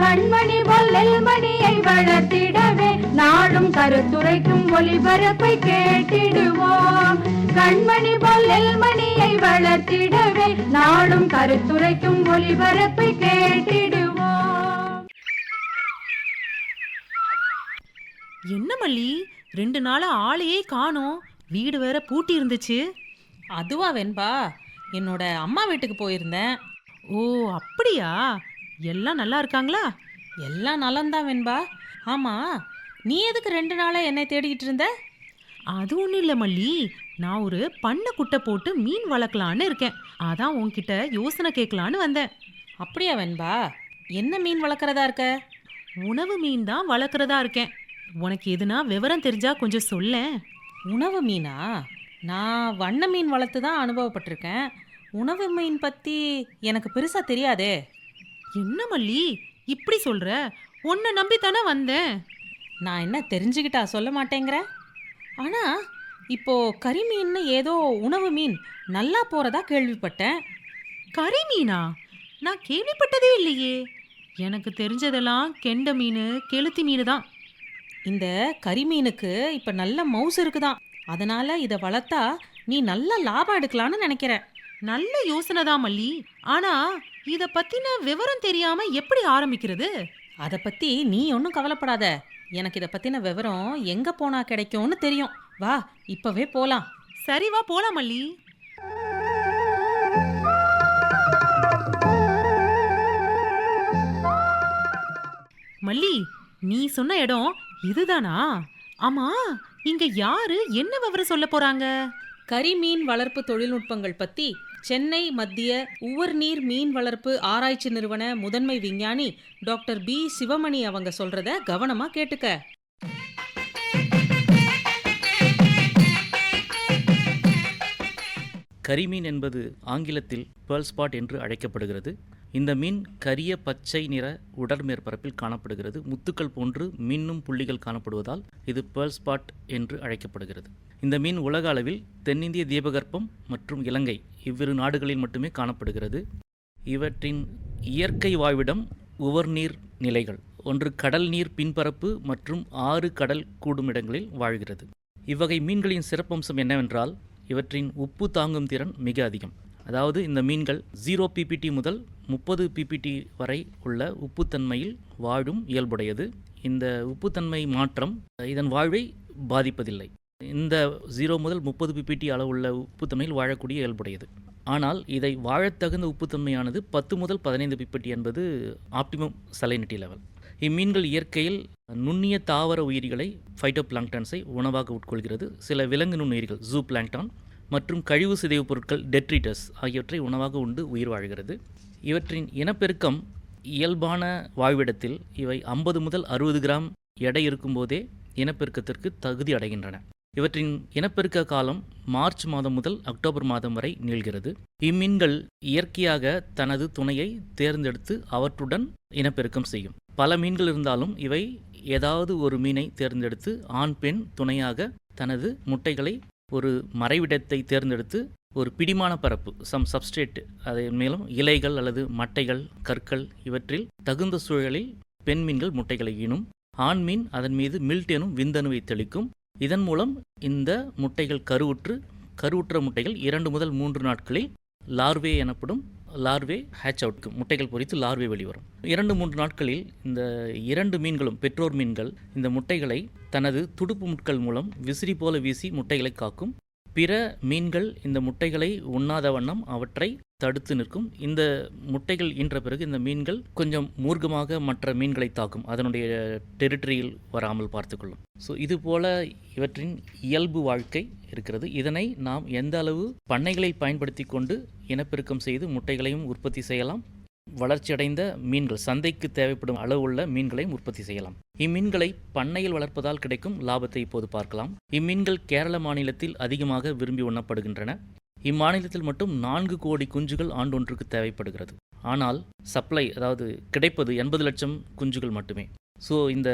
கண்மணி பொல்லல் மணியை வளர்த்திடவே நாடும் கருத்துரைக்கும் ஒளிபரப்பை கேட்டிடுவோம். கண்மணி பொல்லல் மணியை வளர்த்திடவே நாடும் கருத்துரைக்கும் ஒளிபரப்பை கேட்டிடுவோம். என்ன மல்லி? ரெண்டு நாளா ஆளையே காணோம். வீடு வேற பூட்டி இருந்துச்சு. அதுவா வெண்பா என்னோட அம்மா வீட்டுக்கு போயிருந்தேன். ஓ அப்படியா? எல்லாம் நல்லா இருக்காங்களா? எல்லாம் நலம்தான் வெண்பா. ஆமா நீ எதுக்கு ரெண்டு நாளா என்னை தேடிக்கிட்டு இருந்த? அது ஒன்றும் இல்லை மல்லி. நான் ஒரு பண்ணை குட்டை போட்டு மீன் வளர்க்கலான்னு இருக்கேன். அதான் உன்கிட்ட யோசனை கேட்கலான்னு வந்தேன். அப்படியா வெண்பா? என்ன மீன் வளர்க்குறதா இருக்க? உணவு மீன் தான் வளர்க்குறதா இருக்கேன். உனக்கு எதுனா விவரம் தெரிஞ்சா கொஞ்சம் சொல்லேன் உணவு மீனா? நான் வண்ண மீன் வளர்த்து தான் அனுபவப்பட்டிருக்கேன். உணவு மீன் பற்றி எனக்கு பெருசாக தெரியாதே. என்ன மல்லி இப்படி சொல்ற? உன்னை நம்பி தானே வந்தேன். நான் என்ன தெரிஞ்சுக்கிட்டா சொல்ல மாட்டேங்கிற? ஆனால் இப்போ கரிமீன்னு ஏதோ உணவு மீன் நல்லா போகிறதா கேள்விப்பட்டேன். கறி மீனா? நான் கேள்விப்பட்டதே இல்லையே. எனக்கு தெரிஞ்சதெல்லாம் கெண்டை மீன் கெளுத்தி மீன் தான் இந்த கரிமீனுக்கு இப்போ நல்ல மவுசு இருக்குதாம் அதனால இதை வளர்த்தா நீ நல்ல லாபம் எடுக்கலான்னு நினைக்கிற நல்ல யோசனை தான் மல்லி. ஆனா இத பத்தின விவரம் தெரியாம எப்படி ஆரம்பிக்கிறது? அதை பற்றி நீ ஒன்றும் கவலைப்படாத. எனக்கு இதை பற்றின விவரம் எங்கே போனால் கிடைக்கும்னு தெரியும். வா இப்போவே போகலாம் சரி வா போலாம் மல்லி. மல்லி நீ சொன்ன இடம் இதுதானா? ஆமா இங்க யாரு என்ன விவரம் சொல்ல போறாங்க? கரிமீன் வளர்ப்பு தொழில்நுட்பங்கள் பற்றி சென்னை மத்திய உவர்நீர் மீன் வளர்ப்பு ஆராய்ச்சி நிறுவன முதன்மை விஞ்ஞானி டாக்டர் பி. சிவமணி அவங்க சொல்றத கவனமா கேட்டுக்க. கரிமீன் என்பது ஆங்கிலத்தில் பேர்ல் ஸ்பாட் என்று அழைக்கப்படுகிறது. இந்த மீன் கரிய பச்சை நிற உடல் மேற்பரப்பில் காணப்படுகிறது. முத்துக்கள் போன்று மின்னும் புள்ளிகள் காணப்படுவதால் இது பேர்ல் ஸ்பாட் என்று அழைக்கப்படுகிறது. இந்த மீன் உலக அளவில் தென்னிந்திய தீபகற்பம் மற்றும் இலங்கை இவ்விரு நாடுகளில் மட்டுமே காணப்படுகிறது. இவற்றின் இயற்கை வாழ்விடம் உவர்நீர் நிலைகள் ஒன்று கடல் நீர் பின்பரப்பு மற்றும் ஆறு கடல் கூடும் இடங்களில் வாழ்கிறது. இவ்வகை மீன்களின் சிறப்பம்சம் என்னவென்றால் இவற்றின் உப்பு தாங்கும் திறன் மிக அதிகம். அதாவது இந்த மீன்கள் ஜீரோ பிபிடி முதல் முப்பது பிபிடி வரை உள்ள உப்புத்தன்மையில் வாழும் இயல்புடையது. இந்த உப்புத்தன்மை மாற்றம் இதன் வாழ்வை பாதிப்பதில்லை. இந்த ஜீரோ முதல் முப்பது பிபிடி அளவுள்ள உப்புத்தன்மையில் வாழக்கூடிய இயல்புடையது. ஆனால் இதை வாழத்தகுந்த உப்புத்தன்மையானது பத்து முதல் பதினைந்து பிபிடி என்பது ஆப்டிமம் சலைனிட்டி லெவல் இம்மீன்கள் இயற்கையில் நுண்ணிய தாவர உயிரிகளை ஃபைட்டோ பிளாங்டன்ஸை உணவாக உட்கொள்கிறது. சில விலங்கு நுண்ணுயிரிகள் ஜூ பிளாங்டான் மற்றும் கழிவு சிதைவுப் பொருட்கள் டெட்ரிட்டஸ் ஆகியவற்றை உணவாக உண்டு உயிர் வாழ்கிறது. இவற்றின் இனப்பெருக்கம் இயல்பான வாழ்விடத்தில் இவை ஐம்பது முதல் அறுபது கிராம் எடை இருக்கும்போதே இனப்பெருக்கத்திற்கு தகுதி அடைகின்றன. இவற்றின் இனப்பெருக்க காலம் மார்ச் மாதம் முதல் அக்டோபர் மாதம் வரை நீள்கிறது. இம்மீன்கள் இயற்கையாக தனது துணையை தேர்ந்தெடுத்து அவற்றுடன் இனப்பெருக்கம் செய்யும். பல மீன்கள் இருந்தாலும் இவை ஏதாவது ஒரு மீனை தேர்ந்தெடுத்து ஆண் பெண் துணையாக தனது முட்டைகளை ஒரு மறைவிடத்தை தேர்ந்தெடுத்து ஒரு பிடிமான பரப்பு சம் சப்ஸ்டேட்டு அதன் மேலும் இலைகள் அல்லது மட்டைகள் கற்கள் இவற்றில் தகுந்த சூழலில் பெண் மீன்கள் முட்டைகளை ஈனும். ஆண் மீன் அதன் மீது மில்டெனும் விந்தணுவை தெளிக்கும். இதன் மூலம் இந்த முட்டைகள் கருவுற்று கருவுற்ற முட்டைகள் இரண்டு முதல் மூன்று நாட்களில் லார்வே எனப்படும் லார்வே ஹேட்ச் அவுட்க்கு முட்டைகள் பொறித்து லார்வே வெளிவரும். இரண்டு மூன்று நாட்களில் இந்த இரண்டு மீன்களும் பெற்றோர் மீன்கள் இந்த முட்டைகளை தனது துடுப்பு முட்கள் மூலம் விசிறி போல வீசி முட்டைகளை காக்கும். பிற மீன்கள் இந்த முட்டைகளை உண்ணாத வண்ணம் அவற்றை தடுத்து நிற்கும். இந்த முட்டைகள் ஈன்ற பிறகு இந்த மீன்கள் கொஞ்சம் மூர்க்கமாக மற்ற மீன்களை தாக்கும். அதனுடைய டெரிட்டரியில் வராமல் பார்த்துக்கொள்ளும். ஸோ இது போல இவற்றின் இயல்பு வாழ்க்கை இருக்கிறது. இதனை நாம் எந்த அளவு பண்ணைகளில் பயன்படுத்தி கொண்டு இனப்பெருக்கம் செய்து முட்டைகளையும் உற்பத்தி செய்யலாம்? வளர்ச்சியடைந்த மீன்கள் சந்தைக்கு தேவைப்படும் அளவுள்ள மீன்களையும் உற்பத்தி செய்யலாம். இம்மீன்களை பண்ணையில் வளர்ப்பதால் கிடைக்கும் லாபத்தை இப்போது பார்க்கலாம். இம்மீன்கள் கேரள மாநிலத்தில் அதிகமாக விரும்பி உண்ணப்படுகின்றன. இம்மாநிலத்தில் மட்டும் நான்கு கோடி குஞ்சுகள் ஆண்டொன்றுக்கு தேவைப்படுகிறது. ஆனால் சப்ளை அதாவது கிடைப்பது எண்பது லட்சம் குஞ்சுகள் மட்டுமே. ஸோ இந்த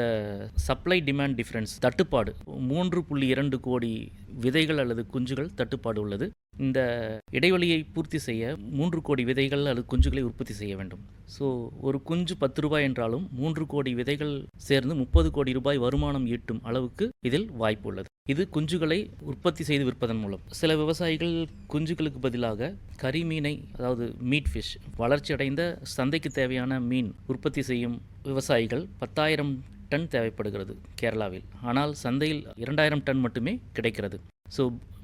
சப்ளை டிமாண்ட் டிஃப்ரென்ஸ் தட்டுப்பாடு. மூன்று புள்ளி இரண்டு கோடி விதைகள் அல்லது குஞ்சுகள் தட்டுப்பாடு உள்ளது. இந்த இடைவெளியை பூர்த்தி செய்ய மூன்று கோடி விதைகள் அல்லது குஞ்சுகளை உற்பத்தி செய்ய வேண்டும். ஸோ ஒரு குஞ்சு பத்து ரூபாய் என்றாலும் மூன்று கோடி விதைகள் சேர்ந்து முப்பது கோடி ரூபாய் வருமானம் ஈட்டும் அளவுக்கு இதில் வாய்ப்பு உள்ளது. இது குஞ்சுகளை உற்பத்தி செய்து விற்பதன் மூலம். சில விவசாயிகள் குஞ்சுகளுக்கு பதிலாக கறி மீனை அதாவது மீட் ஃபிஷ் வளர்ச்சியடைந்த சந்தைக்கு தேவையான மீன் உற்பத்தி செய்யும் விவசாயிகள் பத்தாயிரம் டன் தேவைப்படுகிறது கேரளாவில். ஆனால் சந்தையில் இரண்டாயிரம் டன் மட்டுமே கிடைக்கிறது. ஸோ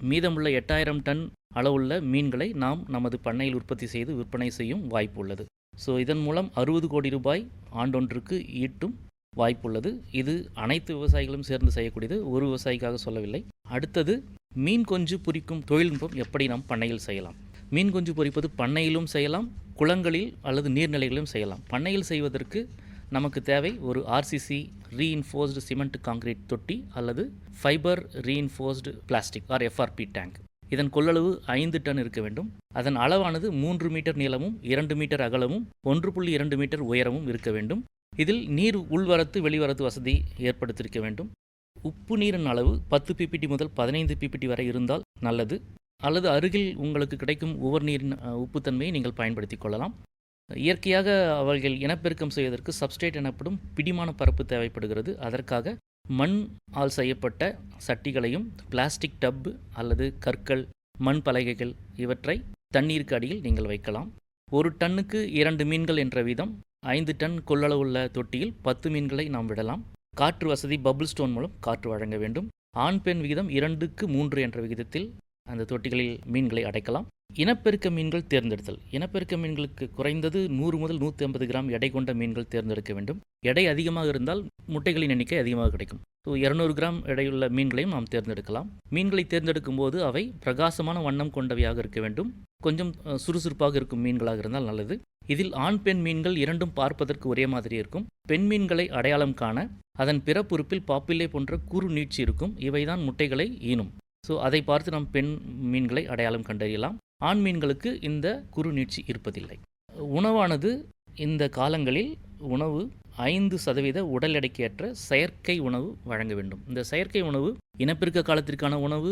மீதமுள்ள எட்டாயிரம் டன் அளவுள்ள மீன்களை நாம் நமது பண்ணையில் உற்பத்தி செய்து விற்பனை செய்யும் வாய்ப்பு உள்ளது. ஸோ இதன் மூலம் அறுபது கோடி ரூபாய் ஆண்டொன்றுக்கு ஈட்டும் வாய்ப்புள்ளது இது அனைத்து விவசாயிகளும் சேர்ந்து செய்யக்கூடியது ஒரு விவசாயிக்காக சொல்லவில்லை. அடுத்தது மீன் கொஞ்சு பொறிக்கும் தொழில்நுட்பம் எப்படி நாம் பண்ணையில் செய்யலாம்? மீன் கொஞ்சு பொறிப்பது பண்ணையிலும் செய்யலாம் குளங்களில் அல்லது நீர்நிலைகளிலும் செய்யலாம். பண்ணையில் செய்வதற்கு நமக்கு தேவை ஒரு ஆர்சிசி ரீஇன்ஃபோர்ஸ்டு சிமெண்ட் காங்கிரீட் தொட்டி அல்லது fibre reinforced plastic or FRP tank இதன் கொள்ளளவு ஐந்து டன் இருக்க வேண்டும். அதன் அளவானது மூன்று மீட்டர் நீளமும் இரண்டு மீட்டர் அகலமும் ஒன்று புள்ளி இரண்டு மீட்டர் உயரமும் இருக்க வேண்டும். இதில் நீர் உள்வரத்து வெளிவரத்து வசதி ஏற்படுத்தியிருக்க வேண்டும். உப்பு நீரின் அளவு பத்து பிபிடி முதல் பதினைந்து பிபிடி வரை இருந்தால் நல்லது. அல்லது அருகில் உங்களுக்கு கிடைக்கும் உவர் நீரின் உப்புத்தன்மையை நீங்கள் பயன்படுத்திக் கொள்ளலாம். இயற்கையாக அவர்கள் இனப்பெருக்கம் செய்வதற்கு சப்ஸ்ட்ரேட் எனப்படும் பிடிமான பரப்பு தேவைப்படுகிறது. அதற்காக மண் ஆல் செய்யப்பட்ட சட்டிகளையும் பிளாஸ்டிக் டப் அல்லது கற்கள் மண் பலகைகள் இவற்றை தண்ணீருக்கு அடியில் நீங்கள் வைக்கலாம். ஒரு டன்னுக்கு இரண்டு மீன்கள் என்ற வீதம் ஐந்து டன் கொள்ளளவுள்ள தொட்டியில் பத்து மீன்களை நாம் விடலாம். காற்று வசதி பபுள் ஸ்டோன் மூலம் காற்று வழங்க வேண்டும். ஆண் பெண் விகிதம் இரண்டுக்கு மூன்று என்ற விகிதத்தில் அந்த தொட்டிகளில் மீன்களை அடைக்கலாம். இனப்பெருக்க மீன்கள் தேர்ந்தெடுத்தல். இனப்பெருக்க மீன்களுக்கு குறைந்தது நூறு முதல் நூற்றி ஐம்பது கிராம் எடை கொண்ட மீன்கள் தேர்ந்தெடுக்க வேண்டும். எடை அதிகமாக இருந்தால் முட்டைகளின் எண்ணிக்கை அதிகமாக கிடைக்கும். ஸோ இரநூறு கிராம் எடையுள்ள மீன்களையும் நாம் தேர்ந்தெடுக்கலாம். மீன்களை தேர்ந்தெடுக்கும் போது அவை பிரகாசமான வண்ணம் கொண்டவையாக இருக்க வேண்டும். கொஞ்சம் சுறுசுறுப்பாக இருக்கும் மீன்களாக இருந்தால் நல்லது. இதில் ஆண் பெண் மீன்கள் இரண்டும் பார்ப்பதற்கு ஒரே மாதிரி இருக்கும். பெண் மீன்களை அடையாளம் காண அதன் பிறப்புறுப்பில் பாப்பிள்ளை போன்ற குறு நீட்சி இருக்கும். இவைதான் முட்டைகளை ஈனும். ஸோ அதை பார்த்து நாம் பெண் மீன்களை அடையாளம் கண்டறியலாம். ஆண் மீன்களுக்கு இந்த குறு நீட்சி இருப்பதில்லை. உணவானது இந்த காலங்களில் உணவு ஐந்து சதவீத உடல் எடைக்கு ஏற்ற செயற்கை உணவு வழங்க வேண்டும். இந்த செயற்கை உணவு இனப்பெருக்க காலத்திற்கான உணவு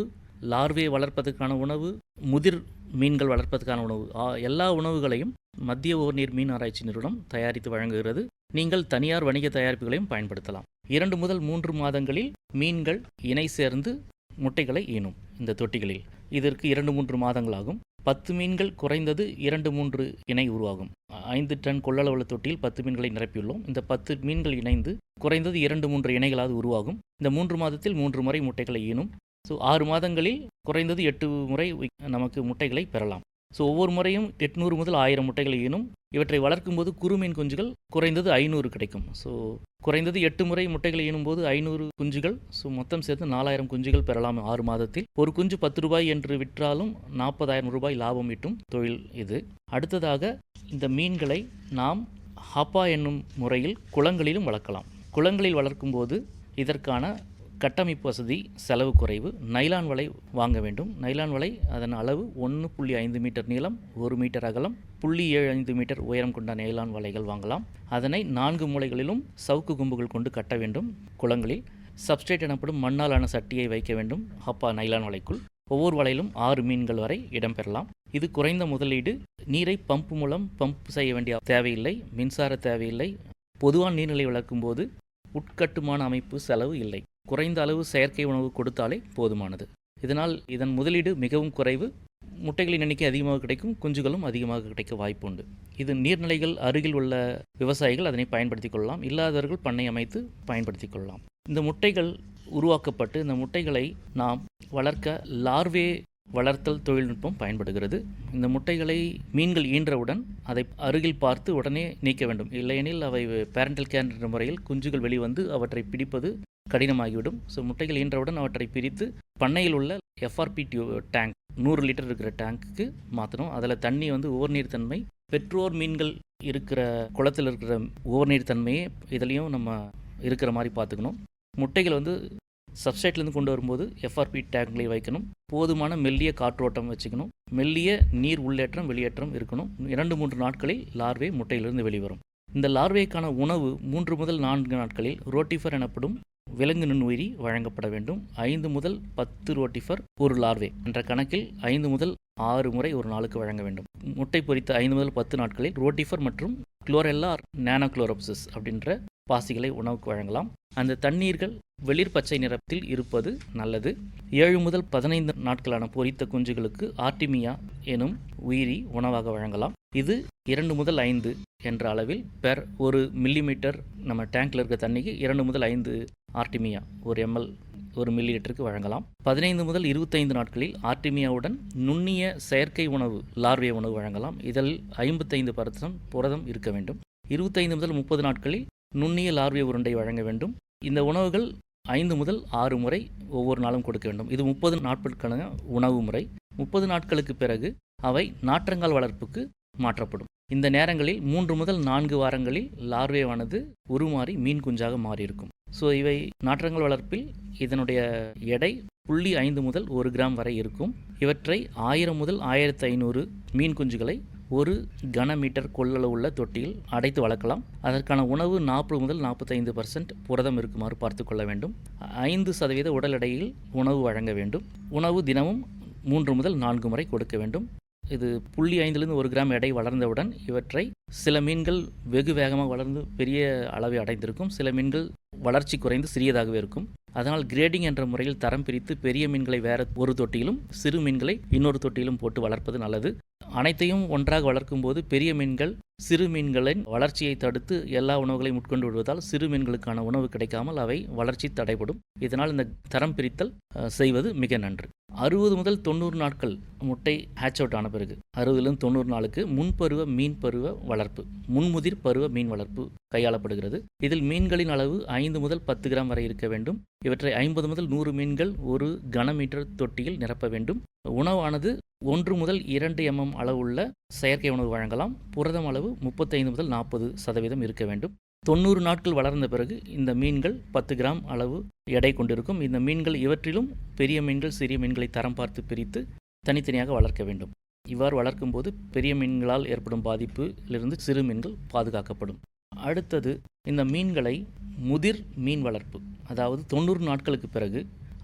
லார்வே வளர்ப்பதற்கான உணவு முதிர் மீன்கள் வளர்ப்பதற்கான உணவு எல்லா உணவுகளையும் மத்திய ஓர்நீர் மீன் ஆராய்ச்சி நிறுவனம் தயாரித்து வழங்குகிறது. நீங்கள் தனியார் வணிக தயாரிப்புகளையும் பயன்படுத்தலாம். இரண்டு முதல் மூன்று மாதங்களில் மீன்கள் இணை சேர்ந்து முட்டைகளை ஈனும் இந்த தொட்டிகளில். இதற்கு இரண்டு மூன்று மாதங்களாகும். பத்து மீன்கள் குறைந்தது இரண்டு மூன்று இணை உருவாகும். ஐந்து டன் கொள்ளளவுள்ள தொட்டியில் பத்து மீன்களை நிரப்பியுள்ளோம். இந்த பத்து மீன்கள் இணைந்து குறைந்தது இரண்டு மூன்று இணைகளாவது உருவாகும். இந்த மூன்று மாதத்தில் மூன்று முறை முட்டைகளை ஈனும். ஸோ ஆறு மாதங்களில் குறைந்தது எட்டு முறை நமக்கு முட்டைகளை பெறலாம். ஸோ ஒவ்வொரு முறையும் எட்நூறு முதல் ஆயிரம் முட்டைகளை ஈனும் இவற்றை வளர்க்கும்போது குறுமீன் குஞ்சுகள் குறைந்தது ஐநூறு கிடைக்கும். ஸோ குறைந்தது எட்டு முறை முட்டைகளை ஈனும்போது ஐநூறு குஞ்சுகள். ஸோ மொத்தம் சேர்த்து நாலாயிரம் குஞ்சுகள் பெறலாம் ஆறு மாதத்தில். ஒரு குஞ்சு பத்து ரூபாய் என்று விற்றாலும் நாற்பதாயிரம் ரூபாய் லாபம் ஈட்டும் தொழில் இது. அடுத்ததாக இந்த மீன்களை நாம் ஹப்பா என்னும் முறையில் குளங்களிலும் வளர்க்கலாம். குளங்களில் வளர்க்கும்போது இதற்கான கட்டமைப்பு வசதி செலவு குறைவு நைலான் வலை வாங்க வேண்டும். நைலான் வலை அதன் அளவு ஒன்று புள்ளி ஐந்து மீட்டர் நீளம் ஒரு மீட்டர் அகலம் புள்ளி ஏழு ஐந்து மீட்டர் உயரம் கொண்ட நைலான் வலைகள் வாங்கலாம். அதனை நான்கு மூலைகளிலும் சவுக்கு கும்புகள் கொண்டு கட்ட வேண்டும். குளங்களில் சப்ஸ்ட்ரேட் எனப்படும் மண்ணாலான சட்டியை வைக்க வேண்டும். ஹப்பா நைலான் வலைக்குள் ஒவ்வொரு வலையிலும் ஆறு மீன்கள் வரை இடம்பெறலாம் இது குறைந்த முதலீடு. நீரை பம்ப் மூலம் பம்ப் செய்ய வேண்டிய தேவையில்லை. மின்சார தேவையில்லை. பொதுவான நீர்நிலை வளர்க்கும் போது உட்கட்டுமான அமைப்பு செலவு இல்லை. குறைந்த அளவு செயற்கை உணவு கொடுத்தாலே போதுமானது. இதனால் இதன் முதலீடு மிகவும் குறைவு. முட்டைகளின் எண்ணிக்கை அதிகமாக கிடைக்கும் குஞ்சுகளும் அதிகமாக கிடைக்க வாய்ப்பு உண்டு. இது நீர்நிலைகள் அருகில் உள்ள விவசாயிகள் அதனை பயன்படுத்திக் கொள்ளலாம். இல்லாதவர்கள் பண்ணை அமைத்து பயன்படுத்திக் கொள்ளலாம். இந்த முட்டைகள் உருவாக்கப்பட்டு இந்த முட்டைகளை நாம் வளர்க்க லார்வே வளர்த்தல் தொழில்நுட்பம் பயன்படுகிறது. இந்த முட்டைகளை மீன்கள் ஈன்றவுடன் அதை அருகில் பார்த்து உடனே நீக்க வேண்டும். இல்லையெனில் அவை பேரண்டல் கேன் என்ற முறையில் குஞ்சுகள் வெளிவந்து அவற்றை பிடிப்பது கடினமாகிவிடும். ஸோ முட்டைகள் ஈன்றவுடன் அவற்றை பிரித்து பண்ணையில் உள்ள எஃப்ஆர்பி டியூ டேங்க் நூறு லிட்டர் இருக்கிற டேங்க்குக்கு மாற்றணும் அதில் தண்ணி வந்து உவர்நீர் தன்மை பெற்றோர் மீன்கள் இருக்கிற குளத்தில் இருக்கிற உவர்நீர் தன்மையே இதுலேயும் நம்ம இருக்கிற மாதிரி பார்த்துக்கணும். முட்டைகள் வந்து சப்ஸ்டேட்லேருந்து கொண்டு வரும்போது எஃப்ஆர்பி டேங்க்களை வைக்கணும். போதுமான மெல்லிய காற்றோட்டம் வச்சுக்கணும். மெல்லிய நீர் உள்ளேற்றம் வெளியேற்றம் இருக்கணும். இரண்டு மூன்று நாட்களில் லார்வே முட்டையிலிருந்து வெளிவரும். இந்த லார்வேக்கான உணவு மூன்று முதல் நான்கு நாட்களில் ரோட்டிஃபர் எனப்படும் விலங்கு நுண்ணுயிரி வழங்கப்பட வேண்டும். ஐந்து முதல் பத்து ரோட்டிஃபர் ஒரு லார்வே என்ற கணக்கில் ஐந்து முதல் ஆறு முறை ஒரு நாளுக்கு வழங்க வேண்டும். முட்டை பொறித்த ஐந்து முதல் பத்து நாட்களில் ரோட்டிஃபர் மற்றும் குளோரெல்லா நானோக்ளோரோப்சிஸ் அப்படின்ற பாசிகளை உணவுக்கு வழங்கலாம். அந்த தண்ணீர்கள் வெளிர் பச்சை நிறத்தில் இருப்பது நல்லது. ஏழு முதல் பதினைந்து நாட்களான பொரித்த குஞ்சுகளுக்கு ஆர்டிமியா எனும் உயிரி உணவாக வழங்கலாம். இது இரண்டு முதல் ஐந்து என்ற அளவில் பெர் ஒரு மில்லிமீட்டர் நம்ம டேங்க்ல இருக்க தண்ணிக்கு இரண்டு முதல் ஐந்து ஆர்டிமியா ஒரு எம்எல் ஒரு மில்லி லிட்டருக்கு வழங்கலாம். பதினைந்து முதல் இருபத்தைந்து நாட்களில் ஆர்டிமியாவுடன் நுண்ணிய செயற்கை உணவு லார்வே உணவு வழங்கலாம். இதில் ஐம்பத்தைந்து பர்சன்ட் புரதம் இருக்க வேண்டும். இருபத்தைந்து முதல் முப்பது நாட்களில் நுண்ணிய லார்வே உருண்டை வழங்க வேண்டும். இந்த உணவுகள் ஐந்து முதல் ஆறு முறை ஒவ்வொரு நாளும் கொடுக்க வேண்டும். இது முப்பது நாட்களுக்கான உணவு முறை. முப்பது நாட்களுக்கு பிறகு அவை நாற்றங்கால் வளர்ப்புக்கு மாற்றப்படும். இந்த நேரங்களில் மூன்று முதல் நான்கு வாரங்களில் லார்வேவானது உருமாறி மீன் குஞ்சாக மாறியிருக்கும். ஸோ இவை நாற்றங்கள் வளர்ப்பில் இதனுடைய எடை புள்ளி ஐந்து முதல் ஒரு கிராம் வரை இருக்கும். இவற்றை ஆயிரம் முதல் ஆயிரத்து ஐநூறு மீன் குஞ்சுகளை ஒரு கனமீட்டர் கொள்ளளவுள்ள தொட்டியில் அடைத்து வளர்க்கலாம். அதற்கான உணவு நாற்பது முதல் நாற்பத்தைந்து பர்சன்ட் புரதம் இருக்குமாறு பார்த்து கொள்ள வேண்டும். ஐந்து சதவீத உடல் எடையில் உணவு வழங்க வேண்டும். உணவு தினமும் மூன்று முதல் நான்கு முறை கொடுக்க வேண்டும். இது புள்ளி ஐந்துலேருந்து ஒரு கிராம் எடை வளர்ந்தவுடன் இவற்றை சில மீன்கள் வெகு வேகமாக வளர்ந்து பெரிய அளவை அடைந்திருக்கும். சில மீன்கள் வளர்ச்சி குறைந்து சிறியதாகவே இருக்கும். அதனால் கிரேடிங் என்ற முறையில் தரம் பிரித்து பெரிய மீன்களை வேற ஒரு தொட்டியிலும் சிறு மீன்களை இன்னொரு தொட்டியிலும் போட்டு வளர்ப்பது நல்லது. அனைத்தையும் ஒன்றாக வளர்க்கும் போது பெரிய மீன்கள் சிறு மீன்களின் வளர்ச்சியை தடுத்து எல்லா உணவுகளையும் உட்கொண்டு விடுவதால் சிறு மீன்களுக்கான உணவு கிடைக்காமல் அவை வளர்ச்சி தடைபடும். இதனால் இந்த தரம் பிரித்தல் செய்வது மிக நன்று. அறுபது முதல் தொண்ணூறு நாட்கள் முட்டை ஹேட்ச் அவுட் ஆன பிறகு அறுபதுலேருந்து தொண்ணூறு நாளுக்கு முன்பருவ மீன் பருவ வளர்ப்பு முன்முதிர் பருவ மீன் வளர்ப்பு கையாளப்படுகிறது. இதில் மீன்களின் அளவு ஐந்து முதல் பத்து கிராம் வரை இருக்க வேண்டும். இவற்றை ஐம்பது முதல் நூறு மீன்கள் ஒரு கனமீட்டர் தொட்டியில் நிரப்ப வேண்டும். உணவானது ஒன்று முதல் இரண்டு எம்எம் அளவுள்ள செயற்கை உணவு வழங்கலாம். புரதம் அளவு முப்பத்தைந்து முதல் நாற்பது சதவீதம் இருக்க வேண்டும். தொண்ணூறு நாட்கள் வளர்ந்த பிறகு இந்த மீன்கள் பத்து கிராம் அளவு எடை கொண்டிருக்கும். இந்த மீன்கள் இவற்றிலும் பெரிய மீன்கள் சிறிய மீன்களை தரம் பார்த்து பிரித்து தனித்தனியாக வளர்க்க வேண்டும். இவ்வாறு வளர்க்கும்போது பெரிய மீன்களால் ஏற்படும் பாதிப்பிலிருந்து சிறு மீன்கள் பாதுகாக்கப்படும். அடுத்தது இந்த மீன்களை முதிர் மீன் வளர்ப்பு அதாவது தொண்ணூறு நாட்களுக்கு பிறகு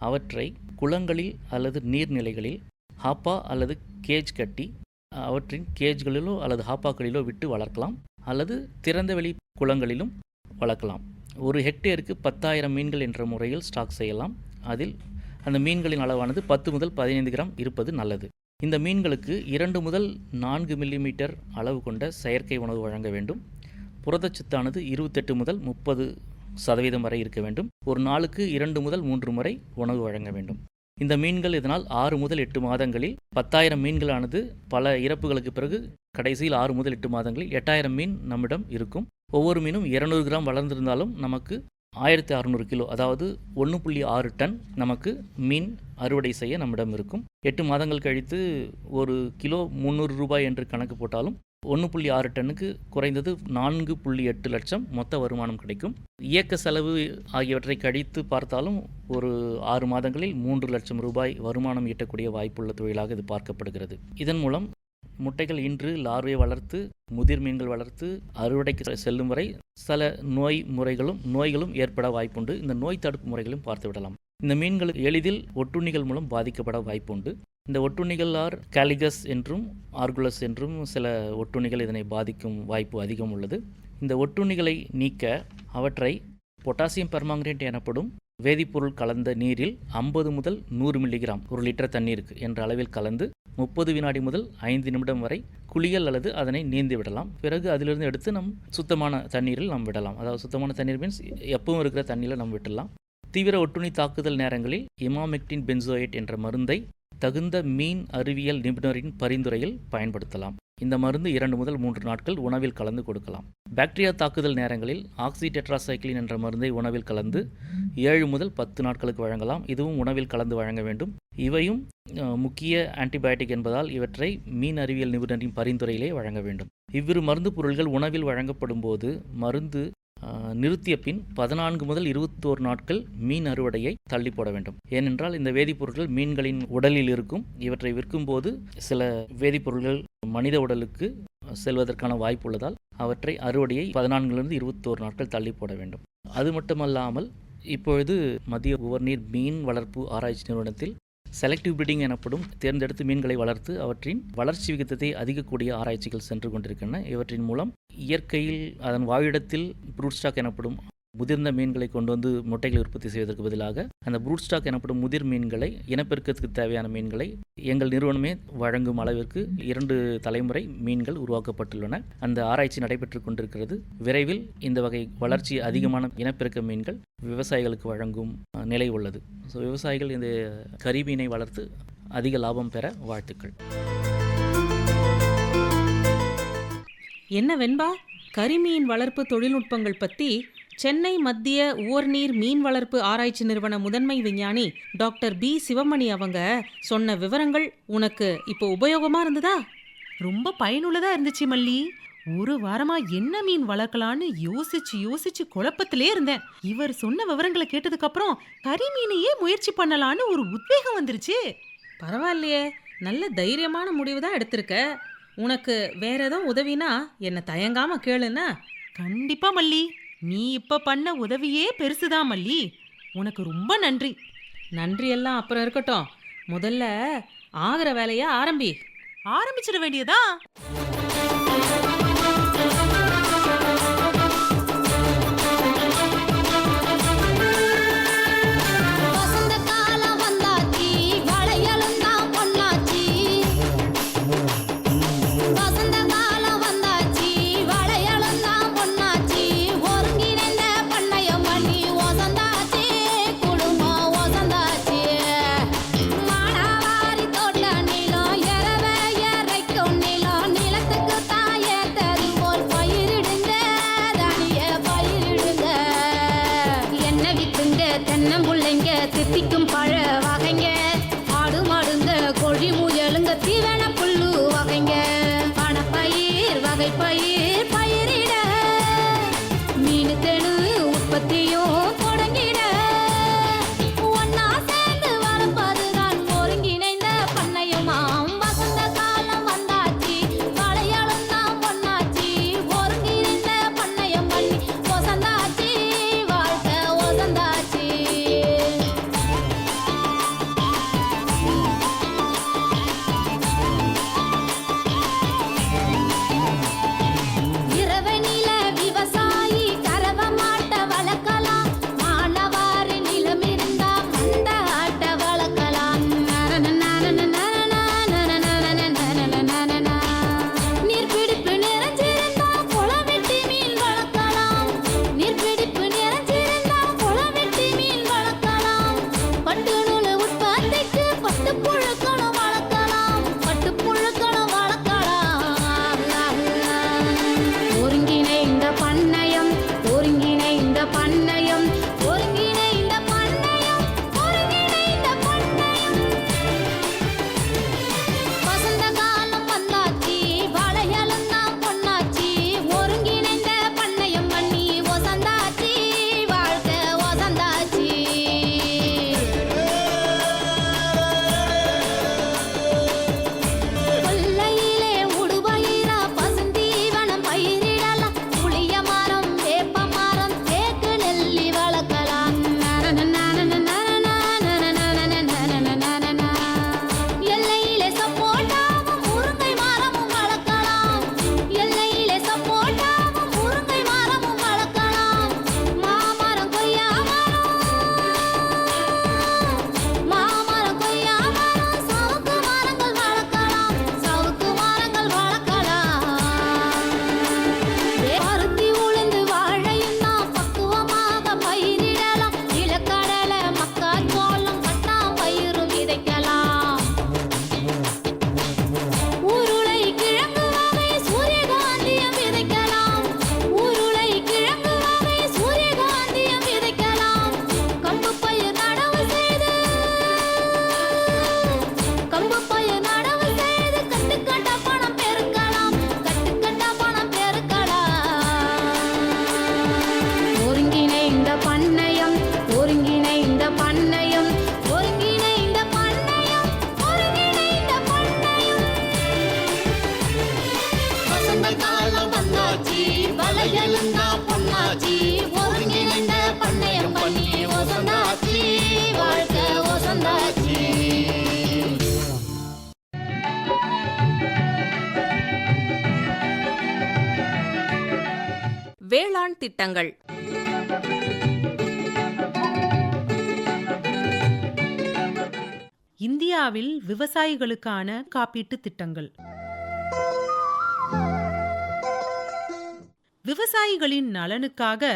அவற்றை குளங்களில் அல்லது நீர்நிலைகளில் ஹாப்பா அல்லது கேஜ் கட்டி அவற்றின் கேஜ்களிலோ அல்லது ஹாப்பாக்களிலோ விட்டு வளர்க்கலாம். அல்லது திறந்தவெளி குளங்களிலும் வளர்க்கலாம். ஒரு ஹெக்டேருக்கு பத்தாயிரம் மீன்கள் என்ற முறையில் ஸ்டாக் செய்யலாம். அதில் அந்த மீன்களின் அளவானது பத்து முதல் பதினைந்து கிராம் இருப்பது நல்லது. இந்த மீன்களுக்கு இரண்டு முதல் நான்கு மில்லிமீட்டர் அளவு கொண்ட செயற்கை உணவு வழங்க வேண்டும். புரதச்சத்தானது இருபத்தெட்டு முதல் முப்பது சதவீதம் வரை இருக்க வேண்டும். ஒரு நாளுக்கு இரண்டு முதல் மூன்று முறை உணவு வழங்க வேண்டும். இந்த மீன்கள் இதனால் ஆறு முதல் எட்டு மாதங்களில் பத்தாயிரம் மீன்களானது பல இறப்புகளுக்கு பிறகு கடைசியில் ஆறு முதல் எட்டு மாதங்களில் எட்டாயிரம் மீன் நம்மிடம் இருக்கும். ஒவ்வொரு மீனும் இருநூறு கிராம் வளர்ந்திருந்தாலும் நமக்கு ஆயிரத்தி அறநூறு கிலோ அதாவது ஒன்று புள்ளி ஆறு டன் நமக்கு மீன் அறுவடை செய்ய நம்மிடம் இருக்கும். எட்டு மாதங்கள் கழித்து ஒரு கிலோ முந்நூறு ரூபாய் என்று கணக்கு போட்டாலும் ஒன்று புள்ளி ஆறு டன்னுக்கு குறைந்தது நான்கு புள்ளி எட்டு லட்சம் மொத்த வருமானம் கிடைக்கும். இயக்க செலவு ஆகியவற்றை கழித்து பார்த்தாலும் ஒரு ஆறு மாதங்களில் மூன்று லட்சம் ரூபாய் வருமானம் ஈட்டக்கூடிய வாய்ப்புள்ள தொழிலாக இது பார்க்கப்படுகிறது. இதன் மூலம் முட்டைகள் இன்று லார்வை வளர்த்து முதிர் மீன்கள் வளர்த்து அறுவடைக்கு செல்லும் வரை சில நோய் முறைகளும் நோய்களும் ஏற்பட வாய்ப்புண்டு. இந்த நோய் தடுப்பு முறைகளும் பார்த்து விடலாம் இந்த மீன்கள் எளிதில் ஒட்டுண்ணிகள் மூலம் பாதிக்கப்பட வாய்ப்புண்டு. இந்த ஒட்டுண்ணிகள் ஆர் கேலிகஸ் என்றும் ஆர்குலஸ் என்றும் சில ஒட்டுண்ணிகள் இதனை பாதிக்கும் வாய்ப்பு அதிகம் உள்ளது. இந்த ஒட்டுண்ணிகளை நீக்க அவற்றை பொட்டாசியம் பெர்மாங்கனேட் எனப்படும் வேதிப்பொருள் கலந்த நீரில் ஐம்பது முதல் நூறு மில்லிகிராம் ஒரு லிட்டர் தண்ணீருக்கு என்ற அளவில் கலந்து முப்பது வினாடி முதல் ஐந்து நிமிடம் வரை குளியல் அல்லது அதனை நீந்தி விடலாம். பிறகு அதிலிருந்து எடுத்து நம் சுத்தமான தண்ணீரில் நாம் விடலாம். அதாவது சுத்தமான தண்ணீர் மீன்ஸ் எப்பவும் இருக்கிற தண்ணீரில் நம்ம விட்டுடலாம். தீவிர ஒட்டுண்ணி தாக்குதல் நேரங்களில் இமாமெக்டின் பென்சோயேட் என்ற மருந்தை தகுந்த மீன் அறிவியல் நிபுணரின் பரிந்துரையில் பயன்படுத்தலாம். இந்த மருந்து இரண்டு முதல் மூன்று நாட்கள் உணவில் கலந்து கொடுக்கலாம். பாக்டீரியா தாக்குதல் நேரங்களில் ஆக்சி டெட்ராசைக்ளின் என்ற மருந்தை உணவில் கலந்து ஏழு முதல் பத்து நாட்களுக்கு வழங்கலாம். இதுவும் உணவில் கலந்து வழங்க வேண்டும். இவையும் முக்கிய ஆன்டிபயோட்டிக் என்பதால் இவற்றை மீன் அறிவியல் நிபுணரின் பரிந்துரையிலே வழங்க வேண்டும். இவ்விரு மருந்து பொருள்கள் உணவில் வழங்கப்படும் போது மருந்து நிறுத்திய பின் பதினான்கு முதல் இருபத்தோரு நாட்கள் மீன் அறுவடையை தள்ளி போட வேண்டும். ஏனென்றால் இந்த வேதிப்பொருட்கள் மீன்களின் உடலில் இருக்கும். இவற்றை விற்கும் போது சில வேதிப்பொருட்கள் மனித உடலுக்கு செல்வதற்கான வாய்ப்பு உள்ளதால் அவற்றை அறுவடையை பதினான்கிலிருந்து இருபத்தோரு நாட்கள் தள்ளி போட வேண்டும். அது மட்டுமல்லாமல் இப்பொழுது மத்திய உவர்நீர் மீன் வளர்ப்பு ஆராய்ச்சி நிறுவனத்தில் செலக்டிவ் பிரீடிங் எனப்படும் தேர்ந்தெடுத்து மீன்களை வளர்த்து அவற்றின் வளர்ச்சி விகிதத்தை அதிகக்கூடிய ஆராய்ச்சிகள் சென்று கொண்டிருக்கின்றன. இவற்றின் மூலம் இயற்கையில் அதன் வாழிடத்தில் ப்ரூட் ஸ்டாக் எனப்படும் முதிர்ந்த மீன்களை கொண்டு வந்து முட்டைகளை உற்பத்தி செய்வதற்கு பதிலாக அந்த ப்ரூட் ஸ்டாக் எனப்படும் முதிர் மீன்களை இனப்பெருக்கத்துக்கு தேவையான மீன்களை எங்கள் நிறுவனமே வழங்கும் அளவிற்கு இரண்டு தலைமுறை மீன்கள் உருவாக்கப்பட்டுள்ளன. அந்த ஆராய்ச்சி நடைபெற்று கொண்டிருக்கிறது. விரைவில் இந்த வகை வளர்ச்சி அதிகமான இனப்பெருக்க மீன்கள் விவசாயிகளுக்கு வழங்கும் நிலை உள்ளது. ஸோ விவசாயிகள் இந்த கரிமீனை வளர்த்து அதிக லாபம் பெற வாழ்த்துக்கள். என்ன வெண்பா? கரிமீன் வளர்ப்பு தொழில்நுட்பங்கள் பற்றி சென்னை மத்திய உவர்நீர் மீன் வளர்ப்பு ஆராய்ச்சி நிறுவன முதன்மை விஞ்ஞானி டாக்டர் பி. சிவமணி அவங்க சொன்ன விவரங்கள் உனக்கு இப்போ உபயோகமா இருந்ததா? ரொம்ப பயனுள்ளதா இருந்துச்சு மல்லி. ஒரு வாரமா என்ன மீன் வளர்க்கலான்னு யோசிச்சு யோசிச்சு குழப்பத்திலே இருந்தேன். இவர் சொன்ன விவரங்களை கேட்டதுக்கு அப்புறம் கறி மீனையே முயற்சி பண்ணலான்னு ஒரு உத்வேகம் வந்துருச்சு. பரவாயில்லையே. நல்ல தைரியமான முடிவு தான் எடுத்திருக்க. உனக்கு வேற ஏதோ உதவினா என்ன தயங்காம கேளுன்னா? கண்டிப்பா மல்லி. நீ இப்ப பண்ண உதவியே பெருசுதான் மல்லி? உனக்கு ரொம்ப நன்றி. நன்றி எல்லாம் அப்புறம் இருக்கட்டும். முதல்ல ஆகிற வேலையை ஆரம்பி. ஆரம்பிச்சிட வேண்டியதா? வேளாண் திட்டங்கள். இந்தியாவில் விவசாயிகளுக்கான காப்பீட்டு திட்டங்கள். விவசாயிகளின் நலனுக்காக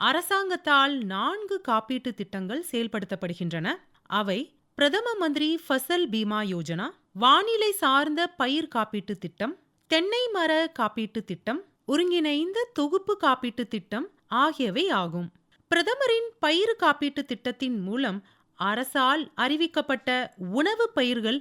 அரசாங்கத்தால் நான்கு காப்பீட்டு திட்டங்கள் செயல்படுத்தப்படுகின்றன. அவை பிரதம மந்திரி ஃபசல் பீமா யோஜனா வானிலை சார்ந்த பயிர் காப்பீட்டு திட்டம் தென்னை மர காப்பீட்டு திட்டம் ஒருங்கிணைந்த தொகுப்பு காப்பீட்டு திட்டம் ஆகியவை ஆகும். பிரதமரின் பயிர் காப்பீட்டு திட்டத்தின் மூலம் அரசால் அறிவிக்கப்பட்ட உணவு பயிர்கள்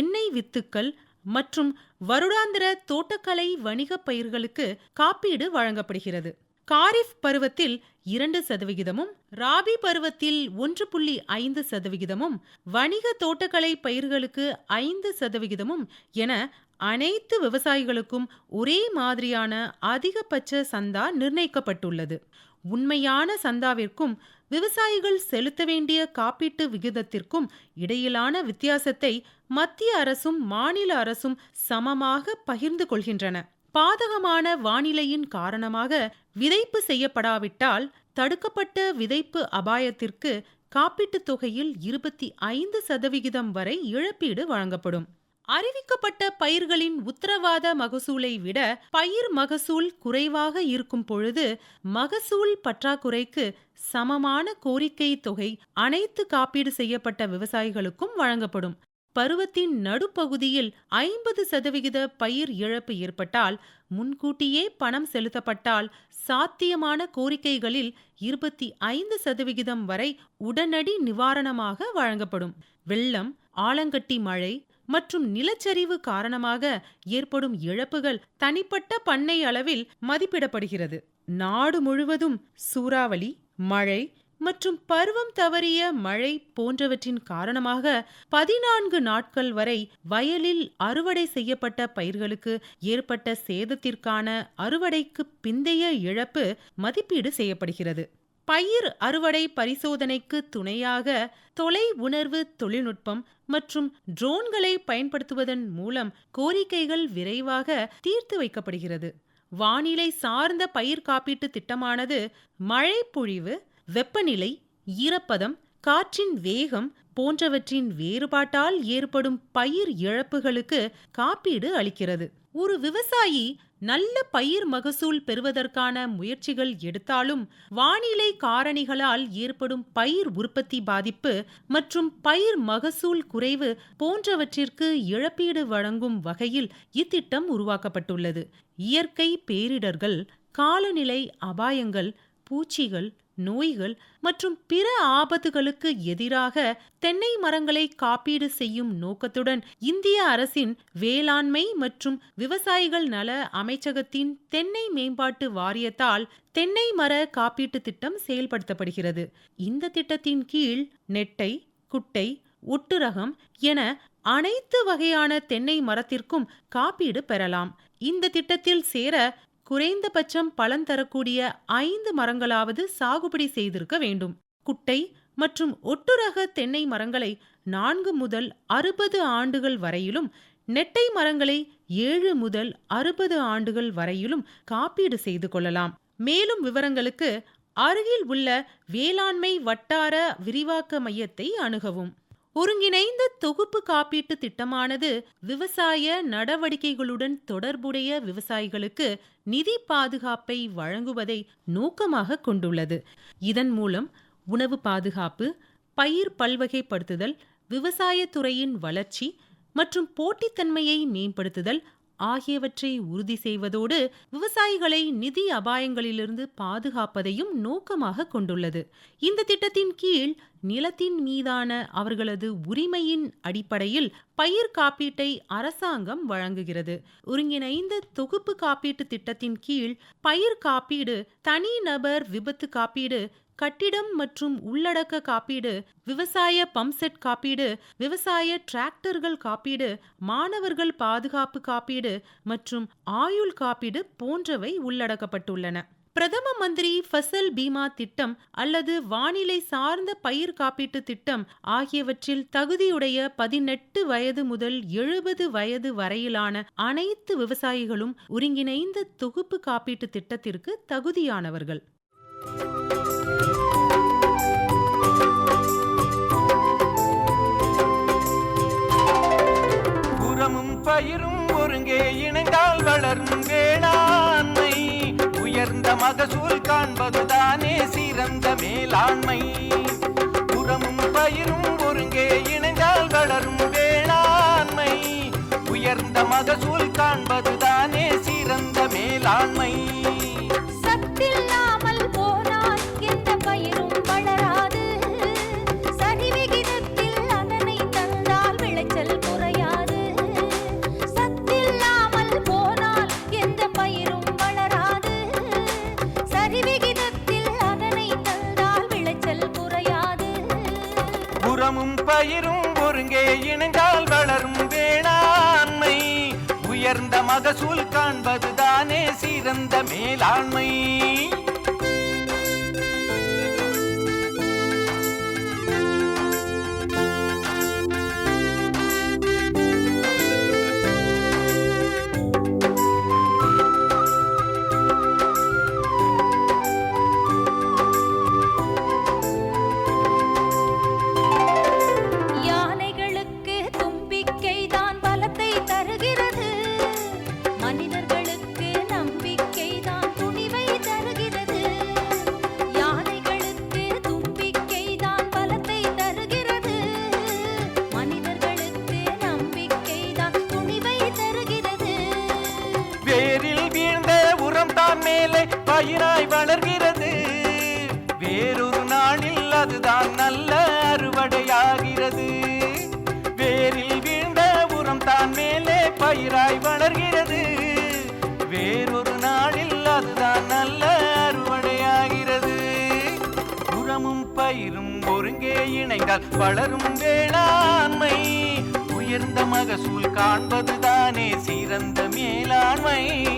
எண்ணெய் வித்துக்கள் மற்றும் வருடாந்திர தோட்டக்கலை வணிக பயிர்களுக்கு காப்பீடு வழங்கப்படுகிறது. காரிஃப் பருவத்தில் இரண்டு சதவிகிதமும் ராபி பருவத்தில் ஒன்று புள்ளி ஐந்து சதவிகிதமும் வணிக தோட்டக்கலை பயிர்களுக்கு ஐந்து சதவிகிதமும் என அனைத்து விவசாயிகளுக்கும் ஒரே மாதிரியான அதிகபட்ச சந்தா நிர்ணயிக்கப்பட்டுள்ளது. உண்மையான சந்தாவிற்கும் விவசாயிகள் செலுத்த வேண்டிய காப்பீட்டு விகிதத்திற்கும் இடையிலான வித்தியாசத்தை மத்திய அரசும் மாநில அரசும் சமமாக பகிர்ந்து கொள்கின்றன. பாதகமான வானிலையின் காரணமாக விதைப்பு செய்யப்படாவிட்டால் தடுக்கப்பட்ட விதைப்பு அபாயத்திற்கு காப்பீட்டுத் தொகையில் இருபத்தி ஐந்து சதவிகிதம் வரை இழப்பீடு வழங்கப்படும். அறிவிக்கப்பட்ட பயிர்களின் உத்தரவாத மகசூலை விட பயிர் மகசூல் குறைவாக இருக்கும் பொழுது மகசூல் பற்றாக்குறைக்கு சமமான கோரிக்கை தொகை அனைத்து காப்பீடு செய்யப்பட்ட விவசாயிகளுக்கும் வழங்கப்படும். பருவத்தின் நடுப்பகுதியில் ஐம்பது சதவிகித பயிர் இழப்பு ஏற்பட்டால் முன்கூட்டியே பணம் செலுத்தப்பட்டால் சாத்தியமான கோரிக்கைகளில் இருபத்தி ஐந்து சதவிகிதம் வரை உடனடி நிவாரணமாக வழங்கப்படும். வெள்ளம் ஆலங்கட்டி மழை மற்றும் நிலச்சரிவு காரணமாக ஏற்படும் இழப்புகள் தனிப்பட்ட பண்ணை அளவில் மதிப்பிடப்படுகிறது. நாடு முழுவதும் சூறாவளி மழை மற்றும் பருவம் தவறிய மழை போன்றவற்றின் காரணமாக பதினான்கு நாட்கள் வரை வயலில் அறுவடை செய்யப்பட்ட பயிர்களுக்கு ஏற்பட்ட சேதத்திற்கான அறுவடைக்கு பிந்தைய இழப்பு மதிப்பீடு செய்யப்படுகிறது. பயிர் அறுவடை பரிசோதனைக்கு துணையாக தொலை உணர்வு தொழில்நுட்பம் மற்றும் ட்ரோன்களை பயன்படுத்துவதன் மூலம் கோரிக்கைகள் விரைவாக தீர்த்து வைக்கப்படுகிறது. வானிலை சார்ந்த பயிர் காப்பீட்டு திட்டமானது மழை பொழிவு வெப்பநிலை ஈரப்பதம் காற்றின் வேகம் போன்றவற்றின் வேறுபாட்டால் ஏற்படும் பயிர் இழப்புகளுக்கு காப்பீடு அளிக்கிறது. ஒரு விவசாயி நல்ல பயிர் மகசூல் பெறுவதற்கான முயற்சிகள் எடுத்தாலும் வானிலை காரணிகளால் ஏற்படும் பயிர் உற்பத்தி பாதிப்பு மற்றும் பயிர் மகசூல் குறைவு போன்றவற்றிற்கு இழப்பீடு வழங்கும் வகையில் இத்திட்டம் உருவாக்கப்பட்டுள்ளது. இயற்கை பேரிடர்கள் காலநிலை அபாயங்கள் பூச்சிகள் நோய்கள் மற்றும் பிற ஆபத்துகளுக்கு எதிராக தென்னை மரங்களை காப்பீடு செய்யும் நோக்கத்துடன் இந்திய அரசின் வேளாண்மை மற்றும் விவசாயிகள் நல அமைச்சகத்தின் தென்னை மேம்பாட்டு வாரியத்தால் தென்னை மர காப்பீட்டு திட்டம் செயல்படுத்தப்படுகிறது. இந்த திட்டத்தின் கீழ் நெட்டை குட்டை ஒட்டுரகம் என அனைத்து வகையான தென்னை மரத்திற்கும் காப்பீடு பெறலாம். இந்த திட்டத்தில் சேர குறைந்தபட்சம் பலன் தரக்கூடிய ஐந்து மரங்களாவது சாகுபடி செய்திருக்க வேண்டும். குட்டை மற்றும் ஒட்டுரக தென்னை மரங்களை நான்கு முதல் அறுபது ஆண்டுகள் வரையிலும் நெட்டை மரங்களை ஏழு முதல் அறுபது ஆண்டுகள் வரையிலும் காப்பீடு செய்து கொள்ளலாம். மேலும் விவரங்களுக்கு அருகில் உள்ள வேளாண்மை வட்டார விரிவாக்க மையத்தை அணுகவும். ஒருங்கிணைந்த தொகுப்பு காப்பீட்டு திட்டமானது விவசாய நடவடிக்கைகளுடன் தொடர்புடைய விவசாயிகளுக்கு நிதி பாதுகாப்பை வழங்குவதை நோக்கமாக கொண்டுள்ளது. இதன் மூலம் உணவு பாதுகாப்பு பயிர் பல்வகைப்படுத்துதல் விவசாயத்துறையின் வளர்ச்சி மற்றும் போட்டித்தன்மையை மேம்படுத்துதல் ஆகியவற்றை உறுதி செய்வதோடு விவசாயிகளை நிதி அபாயங்களிலிருந்து பாதுகாப்பதையும் நோக்கமாக கொண்டுள்ளது. இந்த திட்டத்தின் கீழ் நிலத்தின் மீதான அவர்களது உரிமையின் அடிப்படையில் பயிர் காப்பீட்டை அரசாங்கம் வழங்குகிறது. ஒருங்கிணைந்த தொகுப்பு காப்பீட்டு திட்டத்தின் கீழ் பயிர் காப்பீடு தனிநபர் விபத்து காப்பீடு கட்டிடம் மற்றும் உள்ளடக்க காப்பீடு விவசாய பம்ப்செட் காப்பீடு விவசாய டிராக்டர்கள் காப்பீடு மாணவர்கள் பாதுகாப்பு காப்பீடு மற்றும் ஆயுள் காப்பீடு போன்றவை உள்ளடக்கப்பட்டுள்ளன. பிரதம மந்திரி ஃபசல் பீமா திட்டம் அல்லது வானிலை சார்ந்த பயிர் காப்பீட்டு திட்டம் ஆகியவற்றில் தகுதியுடைய பதினெட்டு வயது முதல் எழுபது வயது வரையிலான அனைத்து விவசாயிகளும் ஒருங்கிணைந்த தொகுப்பு காப்பீட்டு திட்டத்திற்கு தகுதியானவர்கள். பயிரும் ஒருங்கே இணைந்தால் வளரும் உயர்ந்த மகசூல் காண்பதுதானே சிறந்த மேலாண்மை. புறமும் பயிரும் ஒருங்கே இணைந்தால் வளரும் வேளாண்மை. உயர்ந்த மகசூல் கா மகசூல் காண்பதுதானே சிறந்த மேலாண்மை? வளரும் வேளாண்மை. உயர்ந்த மகசூல் காண்பதுதானே சிறந்த மேலாண்மை.